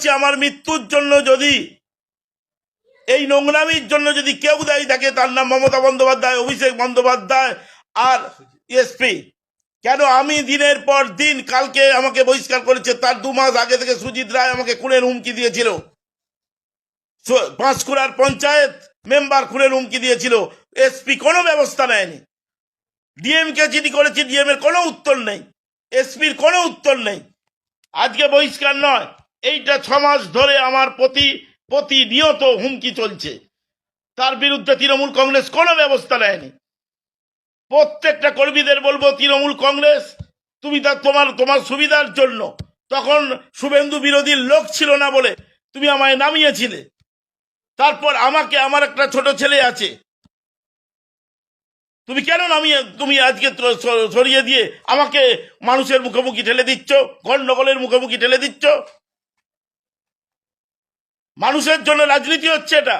বলছি, আমার মৃত্যুর জন্য যদি, এই নোংরামির জন্য যদি কেউ দায়ী থাকে, তার নাম মমতা বন্দ্যোপাধ্যায়, অভিষেক বন্দ্যোপাধ্যায় আর এসপি কেন আমি দিনের পর দিন কালকে আমাকে বহিষ্কার করেছে, তার দু মাস আগে থেকে সুজিত রায় আমাকে খুনের হুমকি দিয়েছিল। পাঁশকুড়ার পঞ্চায়েত মেম্বার খুনের হুমকি দিয়েছিল। এসপি কোনো ব্যবস্থা নেয়নি। ডিএমকে চিঠি করেছি ডিএম এর কোনো উত্তর নেই। এসপির কোনো উত্তর নেই। আজকে বহিষ্কার নয়। এইটা ছ মাস ধরে আমার প্রতি, প্রতিনিয়ত হুমকি চলছে। তার বিরুদ্ধে তৃণমূল কংগ্রেস কোনো ব্যবস্থা নেয়নি। প্রত্যেকটা কর্মীদের বলব, তৃণমূল কংগ্রেস, তুমি তা তোমার তোমার সুবিধার জন্য। তখন শুভেন্দু বিরোধীর লোক ছিল না বলে তুমি আমায় নামিয়েছিলে। তারপর আমাকে, আমার একটা ছোট ছেলে আছে। তুমি কেন নামিয়ে, তুমি আজকে সরিয়ে দিয়ে আমাকে মানুষের মুখোমুখি ঠেলে দিচ্ছ, গণ্ডগোলের মুখোমুখি ঠেলে দিচ্ছ? মানুষের জন্য রাজনীতি হচ্ছে এটা।